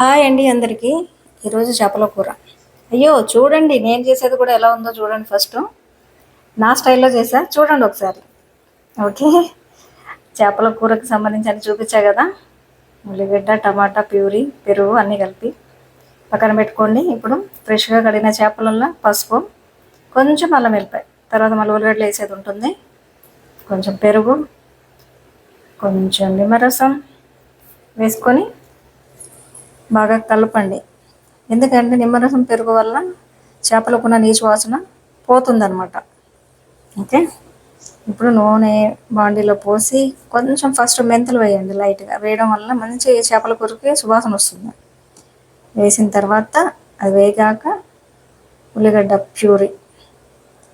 Hi అండి అందరికీ. ఈరోజు చేపల కూర. అయ్యో చూడండి నేను చేసేది కూడా ఎలా ఉందో చూడండి ఫస్ట్. నా స్టైల్లో చేసా. చూడండి ఒకసారి. ఓకే. చేపల కూరకు సంబంధించి అని చూపించా కదా. ఉల్లిగడ్డ టమాటా ప్యూరీ పెరుగు అన్నీ కలిపి పక్కన పెట్టుకోండి. ఇప్పుడు ఫ్రెష్గా కడిగిన చేపలల్లో పసుపు కొంచెం అల్లం వెళ్ళిపోయి తర్వాత మళ్ళీ ఉల్లిగడ్డలు వేసేది ఉంటుంది. కొంచెం పెరుగు కొంచెం నిమ్మరసం వేసుకొని బాగా కలపండి. ఎందుకంటే నిమ్మరసం పెరుగు వల్ల చేపలకున్న నీచు వాసన పోతుందన్నమాట. ఓకే? ఇప్పుడు నూనె బాండీలో పోసి కొంచెం ఫస్ట్ మెంతులు వేయండి లైట్గా. వేయడం వల్ల మంచి చేపల కూరకి సువాసన వస్తుంది. వేసిన తర్వాత అది వేగాక ఉల్లిగడ్డ ప్యూరీ.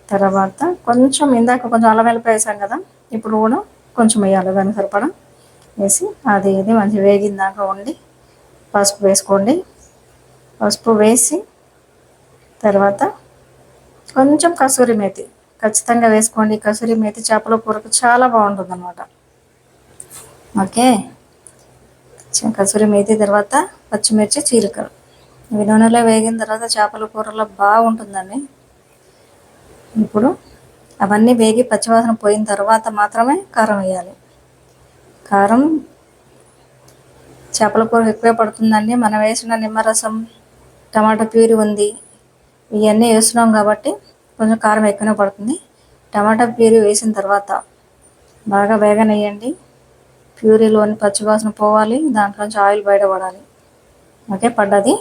తర్వాత కొంచెం ఇందాక కొంచెం అల్లం వెల్లిపాయ వేసాం కదా ఇప్పుడు కూడా కొంచెం వేయాలి. దానికి సరిపడా వేసి అది ఇది మంచి వేగిందాక ఉండి పసుపు వేసుకోండి. పసుపు వేసి తర్వాత కొంచెం కసూరి మేతి ఖచ్చితంగా వేసుకోండి. కసూరి మేతి చేపల కూరకు చాలా బాగుంటుంది అనమాట ఓకే కసూరి మేతి తర్వాత పచ్చిమిర్చి చీలికలు. ఇవి నూనెలో వేగిన తర్వాత చేపల కూరలో బాగుంటుందండి. ఇప్పుడు అవన్నీ వేగి పచ్చివాసన పోయిన తర్వాత మాత్రమే కారం వేయాలి. కారం చేపల కూర ఎక్కువే పడుతుందండి. మనం వేసిన నిమ్మరసం టమాటా ప్యూరి ఉంది. ఇవన్నీ వేస్తున్నాం కాబట్టి కొంచెం కారం ఎక్కువనే పడుతుంది. టమాటా ప్యూరీ వేసిన తర్వాత బాగా వేగనేయండి. ప్యూరీలోని పచ్చివాసన పోవాలి. దాంట్లోంచి ఆయిల్ బయటపడాలి. ఓకే పడ్డది.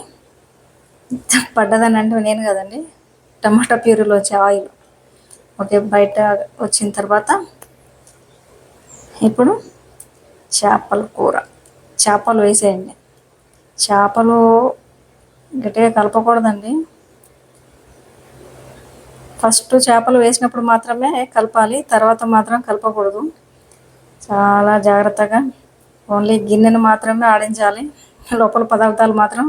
పడ్డదని అంటే నేను కదండి. టమాటా ప్యూరీలోంచి ఆయిల్. ఓకే బయట వచ్చిన తర్వాత ఇప్పుడు చేపల కూర. చేపలు వేసేయండి. చేపలు గట్టిగా కలపకూడదండి. ఫస్ట్ చేపలు వేసినప్పుడు మాత్రమే కలపాలి తర్వాత మాత్రం కలపకూడదు. చాలా జాగ్రత్తగా ఓన్లీ గిన్నెను మాత్రమే ఆడించాలి. లోపల పదార్థాలు మాత్రం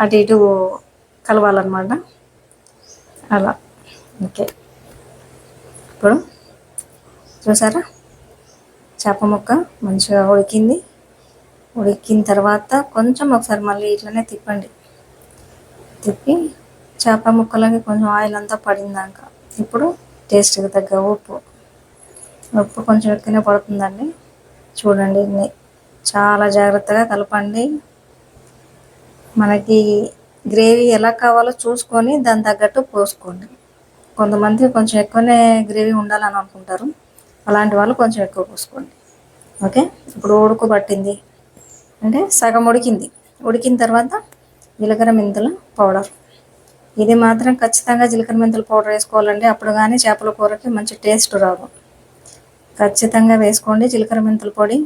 అటు ఇటు కలవాలన్నమాట. అలా. ఓకే. ఇప్పుడు చూసారా? చేప ముక్క మంచిగా ఉడికింది. ఉడికిన తర్వాత కొంచెం ఒకసారి మళ్ళీ ఇట్లనే తిప్పండి. తిప్పి చేప ముక్కలకి కొంచెం ఆయిల్ అంతా పడిందాక ఇప్పుడు టేస్ట్కి తగ్గ ఉప్పు. ఉప్పు కొంచెం ఎక్కువనే పడుతుందండి. చూడండి చాలా జాగ్రత్తగా కలపండి. మనకి గ్రేవీ ఎలా కావాలో చూసుకొని దాని తగ్గట్టు పోసుకోండి. కొంతమంది కొంచెం ఎక్కువనే గ్రేవీ ఉండాలని అనుకుంటారు. అలాంటి వాళ్ళు కొంచెం ఎక్కువ పోసుకోండి. ఓకే? ఇప్పుడు ఉడుకుబట్టింది అంటే సగం ఉడికింది. ఉడికిన తర్వాత జీలకర్ర మెంతుల పౌడర్. ఇది మాత్రం ఖచ్చితంగా జీలకర్ర మెంతుల పౌడర్ వేసుకోవాలండి. అప్పుడు కానీ చేపల కూరకి మంచి టేస్ట్ రాదు. ఖచ్చితంగా వేసుకోండి జీలకర్ర మెంతుల పొడి.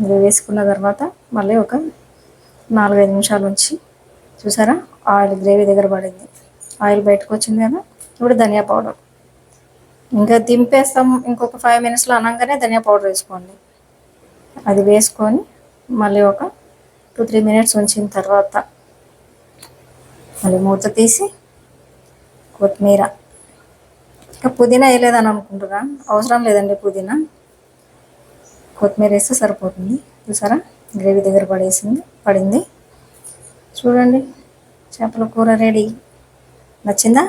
ఇది వేసుకున్న తర్వాత మళ్ళీ ఒక నాలుగైదు నిమిషాల నుంచి చూసారా? ఆయిల్ గ్రేవీ దగ్గర పడింది. ఆయిల్ బయటకు వచ్చింది కదా? ఇప్పుడు ధనియా పౌడర్. ఇంకా దింపేస్తాం ఇంకొక ఫైవ్ మినిట్స్లో అనగానే ధనియా పౌడర్ వేసుకోండి. అది వేసుకొని మళ్ళీ ఒక టూ త్రీ మినిట్స్ ఉంచిన తర్వాత మళ్ళీ మూత తీసి కొత్తిమీర. ఇంకా పుదీనా వేయలేదని అనుకుంటున్నా. అవసరం లేదండి పుదీనా. కొత్తిమీర వేస్తే సరిపోతుంది. చూసారా? గ్రేవీ దగ్గర పడేసింది పడింది. చూడండి చేపల కూర రెడీ నచ్చిందా?